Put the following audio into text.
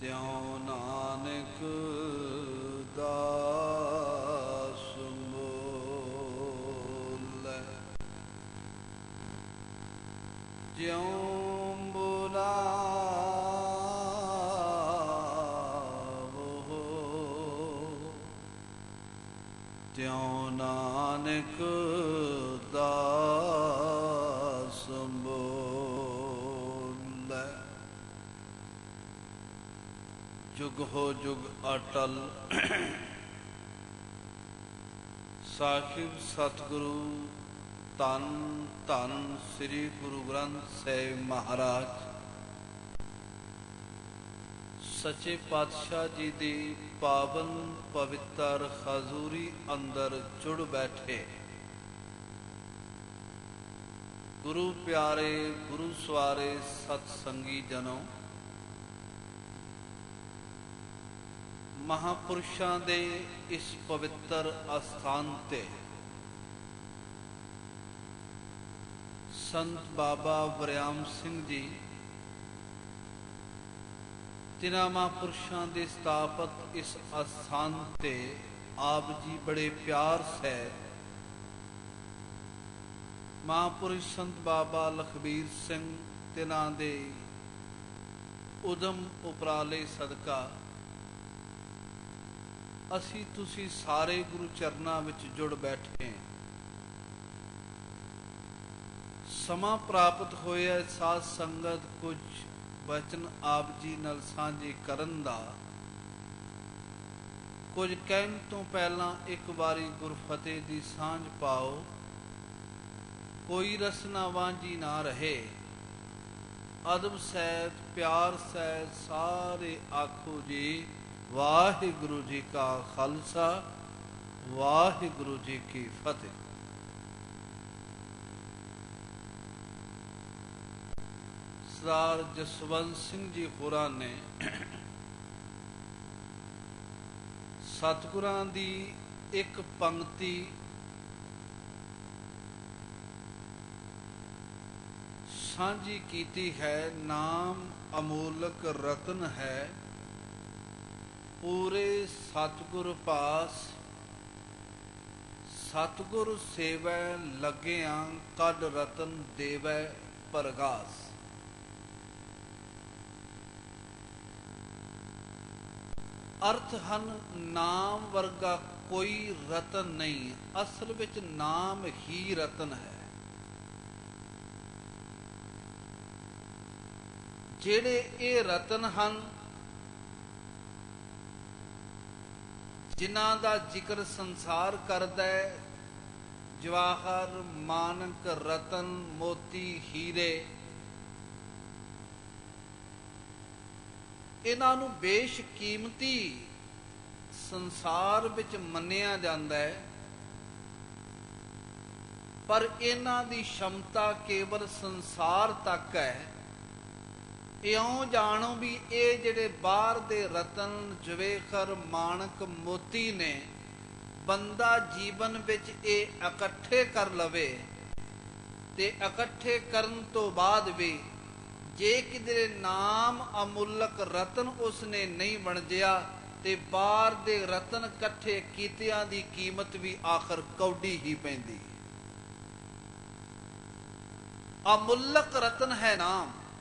ਤਿਉ ਨਾਨਕ ਦਾਸ ਮੋਲੇ। ਜਿਉ ਬੁਲਾਵੋ ਤਿਉ ਨਾਨਕ ਦਾਸ ਜੁਗ ਹੋ ਜੁਗ ਅਟਲ। ਸਾਹਿਬ ਸਤਿਗੁਰੂ ਤਨ ਧੰਨ ਸ੍ਰੀ ਗੁਰੂ ਗ੍ਰੰਥ ਸਾਹਿਬ ਮਹਾਰਾਜ। ਸੱਚੇ ਪਾਤਸ਼ਾਹ ਜੀ ਦੀ ਪਾਵਨ ਪਵਿੱਤਰ ਹਜ਼ੂਰੀ ਅੰਦਰ ਜੁੜ ਬੈਠੇ। ਗੁਰੂ ਪਿਆਰੇ, ਗੁਰੂ ਸਵਾਰੇ ਸਤ ਸੰਗੀ ਜਨੋ। ਮਹਾਪੁਰਸ਼ਾਂ ਦੇ ਇਸ ਪਵਿੱਤਰ ਅਸਥਾਨ ਤੇ ਸੰਤ ਬਾਬਾ ਵਰਿਆਮ ਸਿੰਘ ਜੀ ਤਿਨਾ ਮਹਾਂਪੁਰਸ਼ਾਂ ਦੇ ਸਥਾਪਤ ਇਸ ਅਸਥਾਨ ਤੇ ਆਪ ਜੀ ਬੜੇ ਪਿਆਰ ਸਹਿ ਮਹਾਂਪੁਰਸ਼ ਸੰਤ ਬਾਬਾ ਲਖਬੀਰ ਸਿੰਘ ਤਿਨਾ ਦੇ ਉਦਮ ਉਪਰਾਲੇ ਸਦਕਾ ਅਸੀਂ ਤੁਸੀਂ ਸਾਰੇ ਗੁਰੂ ਚਰਨਾਂ ਵਿੱਚ ਜੁੜ ਬੈਠੇ ਸਮਾਂ ਪ੍ਰਾਪਤ ਹੋਇਆ ਸਾਧ ਸੰਗਤ ਕੁਝ ਬਚਨ ਆਪ ਜੀ ਨਾਲ ਸਾਂਝੇ ਕਰਨ ਦਾ। ਕੁਝ ਕਹਿਣ ਤੋਂ ਪਹਿਲਾਂ ਇੱਕ ਵਾਰੀ ਗੁਰਫਤਿਹ ਦੀ ਸਾਂਝ ਪਾਓ। ਕੋਈ ਰਸਨਾ ਵਾਂਝੀ ਨਾ ਰਹੇ। ਅਦਬ ਸਹਿਤ ਪਿਆਰ ਸਹਿਤ ਸਾਰੇ ਆਖੋ ਜੀ। ਵਾਹਿਗੁਰੂ ਜੀ ਕਾ ਖਾਲਸਾ, ਵਾਹਿਗੁਰੂ ਜੀ ਕੀ ਫਤਿਹ। ਸਰਦਾਰ ਜਸਵੰਤ ਸਿੰਘ ਜੀ ਹੋਰਾਂ ਨੇ ਸਤਿਗੁਰਾਂ ਦੀ ਇੱਕ ਪੰਕਤੀ ਸਾਂਝੀ ਕੀਤੀ ਹੈ, ਨਾਮ ਅਮੋਲਕ ਰਤਨ ਹੈ। ਪੂਰੇ ਸਤਿਗੁਰ ਪਾਸ, ਸਤਿਗੁਰ ਸੇਵੈ ਲੱਗਿਆ ਕੱਢ ਰਤਨ ਦੇਵੈ ਪ੍ਰਗਾਸ। ਅਰਥ ਹਨ, ਨਾਮ ਵਰਗਾ ਕੋਈ ਰਤਨ ਨਹੀਂ, ਅਸਲ ਵਿੱਚ ਨਾਮ ਹੀ ਰਤਨ ਹੈ। ਜਿਹੜੇ ਇਹ ਰਤਨ ਹਨ ਜਿਨ੍ਹਾਂ ਦਾ ਜ਼ਿਕਰ ਸੰਸਾਰ ਕਰਦਾ ਹੈ, ਜਵਾਹਰ ਮਾਨਕ ਰਤਨ ਮੋਤੀ ਹੀਰੇ। ਇਹਨਾਂ ਨੂੰ ਬੇਸ਼ਕੀਮਤੀ ਸੰਸਾਰ ਵਿੱਚ ਮੰਨਿਆ ਜਾਂਦਾ ਹੈ, ਪਰ ਇਹਨਾਂ ਦੀ ਸ਼ਮਤਾ ਕੇਵਲ ਸੰਸਾਰ ਤੱਕ ਹੈ। ਇਉਂ ਜਾਣੋ ਵੀ ਇਹ ਜਿਹੜੇ ਬਾਹਰ ਦੇ ਰਤਨ ਜਵੇਖਰ ਮਾਨਕ ਮੋਤੀ ਨੇ, ਬੰਦਾ ਜੀਵਨ ਵਿੱਚ ਇਹ ਇਕੱਠੇ ਕਰ ਲਵੇ ਤੇ ਇਕੱਠੇ ਕਰਨ ਤੋਂ ਬਾਅਦ ਵੀ ਜੇ ਕਿਧਰੇ ਨਾਮ ਅਮੁੱਲਕ ਰਤਨ ਉਸਨੇ ਨਹੀਂ ਵਣਜਿਆ ਤੇ ਬਾਹਰ ਦੇ ਰਤਨ ਇਕੱਠੇ ਕੀਤਿਆਂ ਦੀ ਕੀਮਤ ਵੀ ਆਖਰ ਕੌਡੀ ਹੀ ਪੈਂਦੀ। ਅਮੁੱਲਕ ਰਤਨ ਹੈ ਨਾਮ।